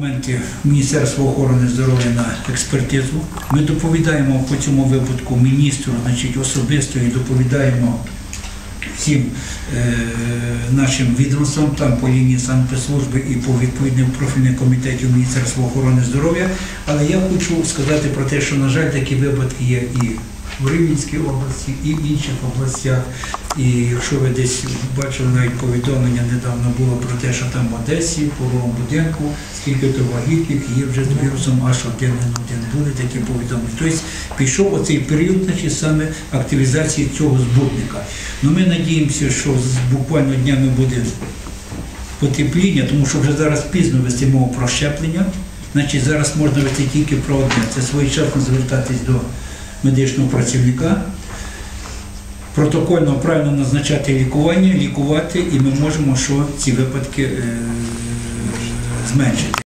Документи Міністерства охорони здоров'я на експертизу. Ми доповідаємо по цьому випадку міністру, значить, особисто і доповідаємо всім е, нашим відомствам, там по лінії санпідслужби і по відповідним профільним комітетів Міністерства охорони здоров'я. Але я хочу сказати про те, що, на жаль, такі випадки є і в Рівненській області, і в інших областях. І якщо ви десь бачили навіть повідомлення недавно було про те, що там в Одесі, по новому будинку, скільки то вагітних є вже з вірусом H1N1. Були такі повідомлення. Тобто пішов оцей період значить, саме активізації цього збутника. Ну ми надіємося, що буквально днями буде потепління, тому що вже зараз пізно вести мову про щеплення. Значить, зараз можна вести тільки про одне. Це своєчасно звертатись до медичного працівника, протокольно правильно назначати лікування, лікувати, і ми можемо що ці випадки е, зменшити.